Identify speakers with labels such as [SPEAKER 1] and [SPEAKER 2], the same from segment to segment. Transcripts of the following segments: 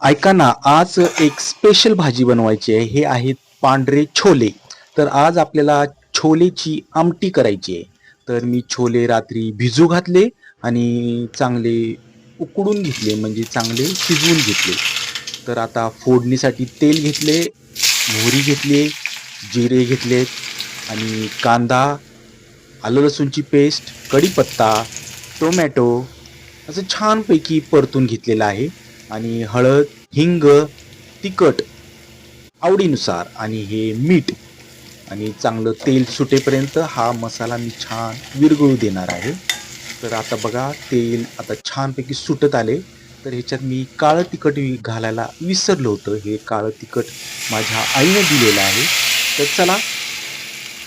[SPEAKER 1] ऐका ना आज एक स्पेशल भाजी बनवायची आहे. हे आहेत पांढरे छोले. तर आज आपल्याला छोलेची आमटी करायची आहे. तर मी छोले रात्री भिजू घातले आणि चांगले उकडून घेतले म्हणजे चांगले शिजवून घेतले. तर आता फोडणीसाठी तेल घेतले मोहरी घेतली जिरे घेतले आणि कांदा आलं लसूणची पेस्ट कढीपत्ता टोमॅटो असं छानपैकी परतून घेतलेलं आहे. आणि हळद हिंग तिखट आवडीनुसार आणि हे मीठ. आणि चांगलं तेल सुटेपर्यंत हा मसाला मी छान विरघळू देणार आहे. तर आता बघा तेल आता छानपैकी सुटत आले. तर ह्याच्यात मी काळं तिखट घालायला विसरलं होतं. हे काळं तिखट माझ्या आईनं दिलेलं आहे. तर चला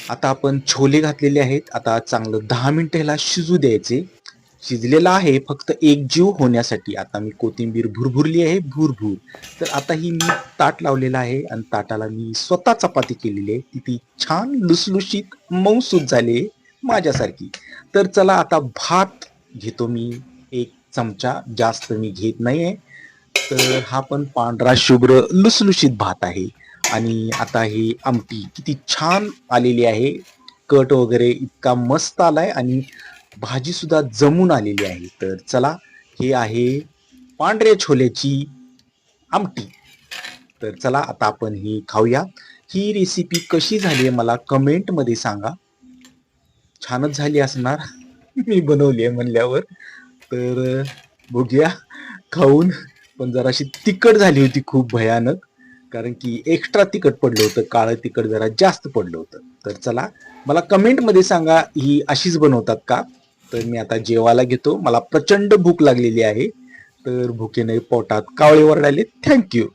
[SPEAKER 1] आता आपण छोले घातलेले आहेत. आता चांगलं दहा मिनटं ह्याला शिजू द्यायचे. शिजलेला आहे फक्त एक जीव होण्यासाठी. आता मी कोथिंबीर भुरभुरली आहे भुरभूर. तर आता ही मी ताट लावलेला आहे आणि ताटाला मी स्वतः चपाती केलेली आहे. ती ती छान लुसलुशीत मऊसूत झाली आहे माझ्यासारखी. तर चला आता भात घेतो मी. एक चमचा जास्त मी घेत नाही आहे तर हा पण पांढरा शुभ्र लुसलुशीत भात आहे. आणि आता ही आमटी किती छान आलेली आहे. कट वगैरे इतका मस्त आलाय आणि भाजी सुद्धा जमून आलेली आहे. तर चला हे आहे पांढऱ्या छोल्याची आमटी. तर चला आता आपण ही खाऊया. ही रेसिपी कशी झाली आहे मला कमेंटमध्ये सांगा. छानच झाली असणार. मी बनवली आहे म्हणल्यावर. तर बघूया खाऊन. पण जराशी तिखट झाली होती खूप भयानक. कारण की एक्स्ट्रा तिखट पडलं होतं. काळं तिखट जरा जास्त पडलं होतं. तर चला मला कमेंटमध्ये सांगा ही अशीच बनवतात का? तर मी आता जेवायला घेतो. मला प्रचंड भूक लागलेली आहे. तर भुकेने पोटात कावळे वरडाले थँक्यू